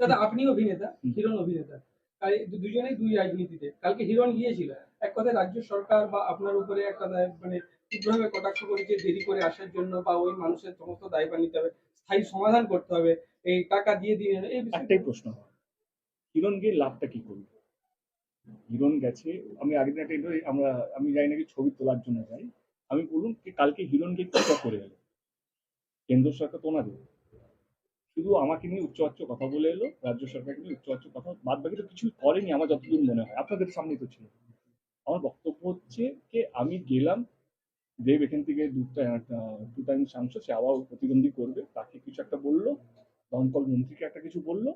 দাদা আপনি অভিনেতা হিরণ অভিনেতা। তাই দুজনেই দুই রাজনীতিতে। কালকে হিরণ গিয়েছিল। এক কথায় রাজ্য সরকার বা আপনার উপরে এক কথায় মানে তীব্রভাবে কটাক্ষ করেছে দেরি করে আসার জন্য বা ওই মানুষের সমস্ত দায়ভার নিতে হবে স্থায়ী সমাধান করতে হবে এই টাকা দিয়ে দিয়ে এই একটাই প্রশ্ন। হিরণ গিয়ে লাভটা কি করবে? হিরণ গেছে আমি আগের দিন একটা আমরা আমি যাই নাকি ছবি তোলার জন্য যাই। আমি বলুন কালকে হিরণ গিয়ে কি করে এলো। কেন্দ্র সরকার তো ওনাদের। শুধু আমাকে নিয়ে উচ্চবাচ্য কথা বলে এলো, রাজ্য সরকারকে নিয়ে উচ্চবাচ্য কথা বাদ বাকি তো কিছুই করেনি আমার যতদূর মনে হয়। আপনাদের সামনেই তো ছিল। আমার বক্তব্য হচ্ছে যে আমি গেলাম, দেব এখান থেকে দুটা টু টাইম সাংসদ, সে আবার প্রতিদ্বন্দ্বী করবে, তাকে কিছু একটা বলল দমকল মন্ত্রীকে একটা কিছু বলল,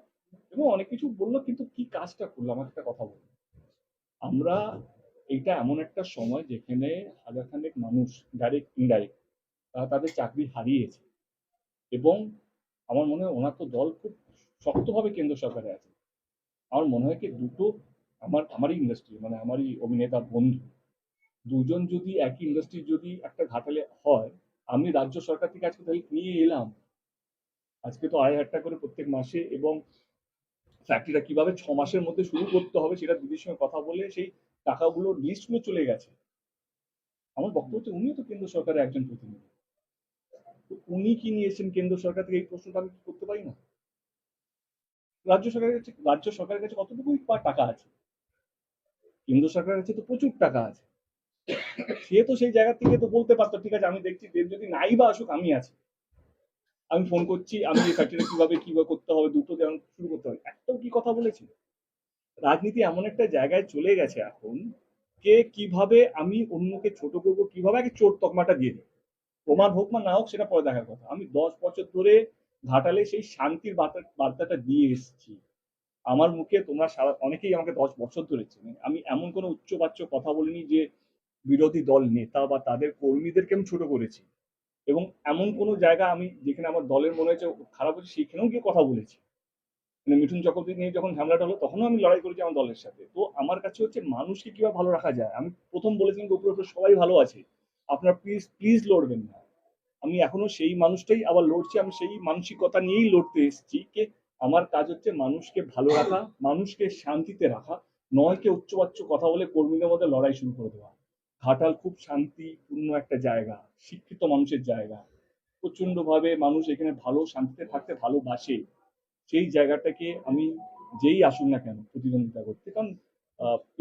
এবং অনেক কিছু বলল, কিন্তু কি কাজটা করল, আমাকে একটা কথা বলল আমরা এটা এমন একটা সময় যেখানে হাজার খানেক মানুষ ডাইরেক্ট ইনডাইরেক্ট তাদের চাকরি হারিয়েছে, এবং আমার মনে হয় ওনার তো দল খুব শক্তভাবে কেন্দ্র সরকারে আছে। আমার মনে হয় কি দুটো আমার, আমারই ইন্ডাস্ট্রি মানে আমারই অভিনেতা বন্ধু। দুজন যদি একই ইন্ডাস্ট্রি যদি একটা ঘাটালে হয়, আমি রাজ্য সরকার থেকে আজকে তাহলে নিয়ে এলাম। আজকে তো আড়াই হাজার করে প্রত্যেক মাসে এবং ফ্যাক্টরিটা কীভাবে ছ মাসের মধ্যে শুরু করতে হবে সেটা দিদির সঙ্গে কথা বলে সেই টাকাগুলোর লিস্টগুলো চলে গেছে। আমার বক্তব্য হচ্ছে, উনিও তো কেন্দ্র সরকারের একজন প্রতিনিধি। উনি কি নিয়েছেন কেন্দ্র সরকার থেকে? এই প্রশ্নটা আমি করতে পারি না? রাজ্য সরকারের কাছে, রাজ্য সরকারের কাছে কতটুকু টাকা আছে? কেন্দ্র সরকারের কাছে তো প্রচুর টাকা আছে। সে তো সেই জায়গা থেকে তো বলতে পারতো, ঠিক আছে, আমি দেখছি দেব যদি নাই বা আসুক, আমি আছি। আমি ফোন করছি, আমি এই কীভাবে কীভাবে করতে হবে, দুটো যেমন শুরু করতে হবে। একটাও কি কথা বলেছি? রাজনীতি এমন একটা জায়গায় চলে গেছে এখন, কে কীভাবে আমি অন্যকে ছোট করব, কীভাবে আগে চোর তকমাটা দিয়ে দিই প্রমাণ হোক বা না হোক, সেটা পরে দেখার কথা। আমি দশ বছর ধরে ঘাটালে সেই শান্তির বার্তাটা দিয়ে এসেছি। আমার মুখে তোমরা সারা অনেকেই আমাকে দশ বছর ধরে চেনে। আমি এমন কোনো উচ্চবাচ্য কথা বলিনি যে বিরোধী দল, নেতা বা তাদের কর্মীদেরকে আমি ছোট করেছি। এবং এমন কোনো জায়গা আমি যেখানে আমার দলের মনে হয়েছে খারাপ হচ্ছে সেখানেও গিয়ে কথা বলেছি। মানে মিঠুন চক্রবর্তী নিয়ে যখন ঝামেলাটা হলো, তখনও আমি লড়াই করেছি আমার দলের সাথে। তো আমার কাছে হচ্ছে মানুষকে কীভাবে ভালো রাখা যায়? আমি প্রথম বলেছিলাম উপরে উপরে সবাই ভালো আছে। আপনার প্লিজ প্লিজ লড়বেন না। আমি এখনও সেই মানুষটাই আবার লড়ছি, আমি সেই মানসিকতা নিয়েই লড়তে এসেছি যে আমার কাজ হচ্ছে মানুষকে ভালো রাখা, মানুষকে শান্তিতে রাখা, নয় কে উচ্চবাচ্য কথা বলে কর্মীদের মধ্যে লড়াই শুরু করে দেওয়া। ঘাটাল খুব শান্তিপূর্ণ একটা জায়গা, শিক্ষিত মানুষের জায়গা। প্রচণ্ড ভাবে মানুষ এখানে ভালো, শান্তিতে থাকতে ভালোবাসে। সেই জায়গাটাকে আমি যেই আসুন না কেন প্রতিদ্বন্দ্বিতা করতে, কারণ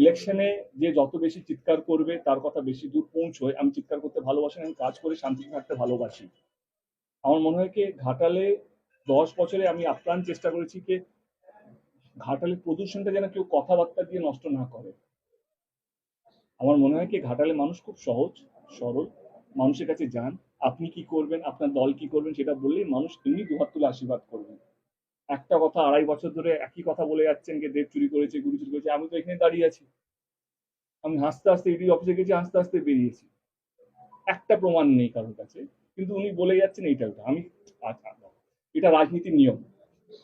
ইলেকশনে যে যত বেশি চিৎকার করবে, তার কথা বেশি দূর পৌঁছয়। আমি চিৎকার করতে ভালোবাসি আমি কাজ করে শান্তিতে থাকতে ভালোবাসি। আমার মনে হয় কি, ঘাটালে দশ বছরে আমি আপ্রাণ চেষ্টা করেছি কি ঘাটালের প্রদূষণটা যেন কেউ কথাবার্তা দিয়ে নষ্ট না করে। আমার মনে হয় কি, ঘাটালে মানুষ খুব সহজ, সরল, মানুষের কাছে যান। আপনি কি করবেন, আপনার দল কি করবেন, সেটা বললেই মানুষ এমনি দুহাত তুলে আশীর্বাদ করবেন। একটা কথা আড়াই বছর ধরে একই কথা বলে যাচ্ছেন যে দেব চুরি করেছে গুরু চুরি করেছে আমি তো এখানে দাঁড়িয়ে আছি। আমি হাসতে হাসতে ইডি অফিসে গেছি হাসতে হাসতে বেরিয়েছি। একটা প্রমাণ নেই কারোর কাছে কিন্তু উনি বলে যাচ্ছেন এইটা ওটা। আমি আচ্ছা, এটা রাজনীতির নিয়ম।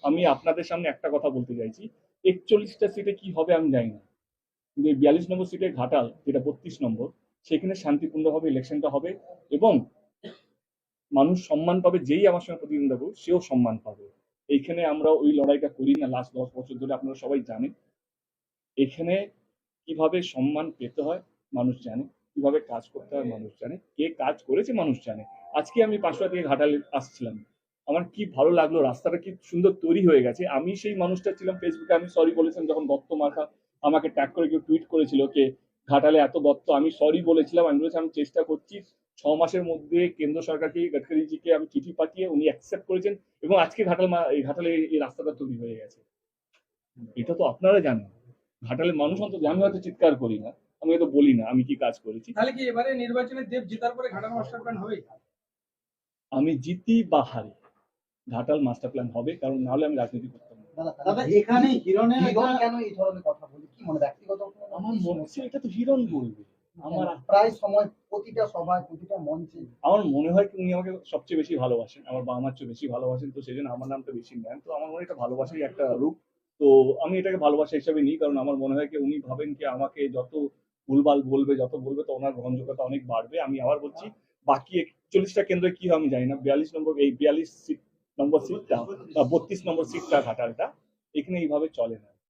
আমি আপনাদের সামনে একটা কথা বলতে চাইছি একচল্লিশটা সিটে কি হবে আমি জানি না। কিন্তু এই বিয়াল্লিশ নম্বর সিটে ঘাটাল যেটা বত্রিশ নম্বর সেখানে শান্তিপূর্ণভাবে ইলেকশনটা হবে এবং মানুষ সম্মান পাবে যেই আমার সঙ্গে প্রতিদ্বন্দ্বিতা করবে সেও সম্মান পাবে। এইখানে আমরা ওই লড়াইটা করি না লাস্ট দশ বছর ধরে আপনারা সবাই জানেন। এখানে কীভাবে সম্মান পেতে হয় মানুষ জানে, কীভাবে কাজ করতে হয় মানুষ জানে, কে কাজ করেছে মানুষ জানে। আজকে আমি পাঁচটা থেকে ঘাটালে আসছিলাম। আমার কি ভালো লাগল, রাস্তাটা কি সুন্দর তৈরি হয়ে গেছে। আমি সেই মানুষটা ছিলাম ফেসবুকে আমি সরি বলেছিলাম যখন দত্ত মার্কা আমাকে ট্যাগ করে কেউ টুইট করেছিল, কে ঘাটালে এত দত্ত? আমি সরি বলেছিলাম, আমি বলেছি আমি চেষ্টা করছি ছ মাসের মধ্যে কেন্দ্র সরকারকে গডকারিজিকে আমি চিঠি পাঠিয়ে উনি অ্যাকসেপ্ট করেছেন এবং আজকে ঘাটাল এই ঘাটালে এই রাস্তাটা তৈরি হয়ে গেছে। এটা তো আপনারা জানেন। ঘাটালে মানুষ অন্তত আমি হয়তো চিৎকার করি না। আমি হয়তো বলি না আমি কি কাজ করেছি। তাহলে কি এবারে নির্বাচনে দেব জেতার পরে ঘাটানো মাস্টার প্ল্যান হবে আমি জিতি বা হারি। ঘাটাল মাস্টার প্ল্যান হবে কারণ নাহলে আমি রাজনীতি করতাম না। দাদা এখানে হিরণের কেন এই ধরনের কথা বলে? কি মনে ব্যক্তিগত আমার মনে হচ্ছে এটা তো হিরণ বলবে। আমার প্রায় সময় প্রতিটা সভায় প্রতিটা মঞ্চে। আমার মনে হয় উনি আমাকে সবচেয়ে বেশি ভালোবাসেন। আমার বাবা মার চেয়ে বেশি ভালোবাসেন তো সেই জন্য আমার নামটা বেশি নেন। তো আমার মনে হয় এটা ভালোবাসারই একটা রূপ। তো আমি এটাকে ভালোবাসা হিসাবে নিই কারণ আমার মনে হয় কি উনি ভাবেন কি আমাকে যত ভুলভাল বলবে যত বলবে তো ওনার গ্রহণযোগ্যতা অনেক বাড়বে। আমি আবার বলছি বাকি একচল্লিশটা কেন্দ্রে কি হয় আমি জানি না। বিয়াল্লিশ নম্বর এই বিয়াল্লিশ সিট নম্বর সিটটা বা বত্রিশ নম্বর সিটটা ঘাটালটা এখানে এইভাবে চলে না।